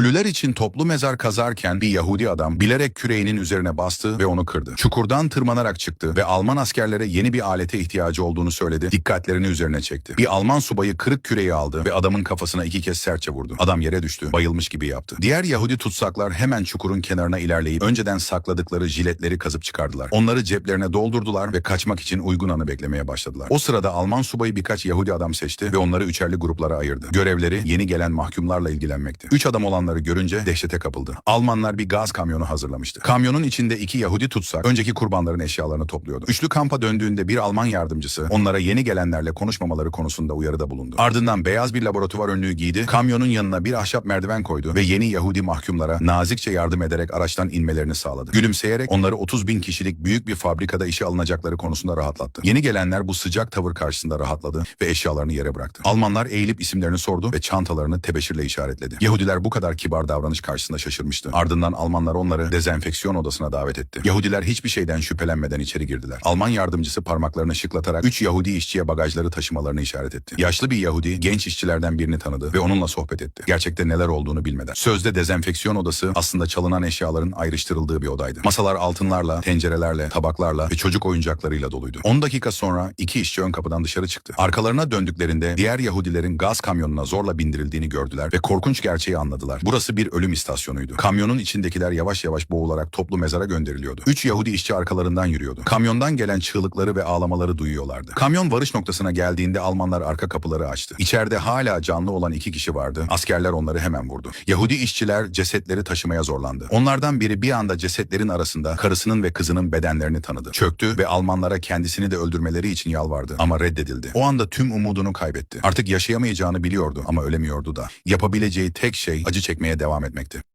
Ölüler için toplu mezar kazarken bir Yahudi adam bilerek küreğinin üzerine bastı ve onu kırdı. Çukurdan tırmanarak çıktı ve Alman askerlere yeni bir alete ihtiyacı olduğunu söyledi. Dikkatlerini üzerine çekti. Bir Alman subayı kırık küreği aldı ve adamın kafasına iki kez sertçe vurdu. Adam yere düştü. Bayılmış gibi yaptı. Diğer Yahudi tutsaklar hemen çukurun kenarına ilerleyip önceden sakladıkları jiletleri kazıp çıkardılar. Onları ceplerine doldurdular ve kaçmak için uygun anı beklemeye başladılar. O sırada Alman subayı birkaç Yahudi adam seçti ve onları üçerli gruplara ayırdı. Görevleri yeni gelen mahkumlarla ilgilenmekti. Üç adam olanları görünce dehşete kapıldı. Almanlar bir gaz kamyonu hazırlamıştı. Kamyonun içinde iki Yahudi tutsak önceki kurbanların eşyalarını topluyordu. Üçlü kampa döndüğünde bir Alman yardımcısı onlara yeni gelenlerle konuşmamaları konusunda uyarıda bulundu. Ardından beyaz bir laboratuvar önlüğü giydi, kamyonun yanına bir ahşap merdiven koydu ve yeni Yahudi mahkumlara nazikçe yardım ederek araçtan inmelerini sağladı. Gülümseyerek onları 30 bin kişilik büyük bir fabrikada işe alınacakları konusunda rahatlattı. Yeni gelenler bu sıcak tavır karşısında rahatladı ve eşyalarını yere bıraktı. Almanlar eğilip isimlerini sordu ve çantalarını tebeşirle işaretledi. Yahudiler bu kadar kibar davranış karşısında şaşırmıştı. Ardından Almanlar onları dezenfeksiyon odasına davet etti. Yahudiler hiçbir şeyden şüphelenmeden içeri girdiler. Alman yardımcısı parmaklarını şıklatarak üç Yahudi işçiye bagajları taşımalarını işaret etti. Yaşlı bir Yahudi genç işçilerden birini tanıdı ve onunla sohbet etti. Gerçekte neler olduğunu bilmeden. Sözde dezenfeksiyon odası aslında çalınan eşyaların ayrıştırıldığı bir odaydı. Masalar altınlarla, tencerelerle, tabaklarla ve çocuk oyuncaklarıyla doluydu. 10 dakika sonra iki işçi ön kapıdan dışarı çıktı. Arkalarına döndüklerinde diğer Yahudilerin gaz kamyonuna zorla bindirildiğini gördüler ve korkunç gerçeği anladılar. Burası bir ölüm istasyonuydu. Kamyonun içindekiler yavaş yavaş boğularak toplu mezara gönderiliyordu. Üç Yahudi işçi arkalarından yürüyordu. Kamyondan gelen çığlıkları ve ağlamaları duyuyorlardı. Kamyon varış noktasına geldiğinde Almanlar arka kapıları açtı. İçeride hala canlı olan iki kişi vardı. Askerler onları hemen vurdu. Yahudi işçiler cesetleri taşımaya zorlandı. Onlardan biri bir anda cesetlerin arasında karısının ve kızının bedenlerini tanıdı. Çöktü ve Almanlara kendisini de öldürmeleri için yalvardı ama reddedildi. O anda tüm umudunu kaybetti. Artık yaşayamayacağını biliyordu ama ölemiyordu da. Yapabileceği tek şey acı çekmeye devam etmekti.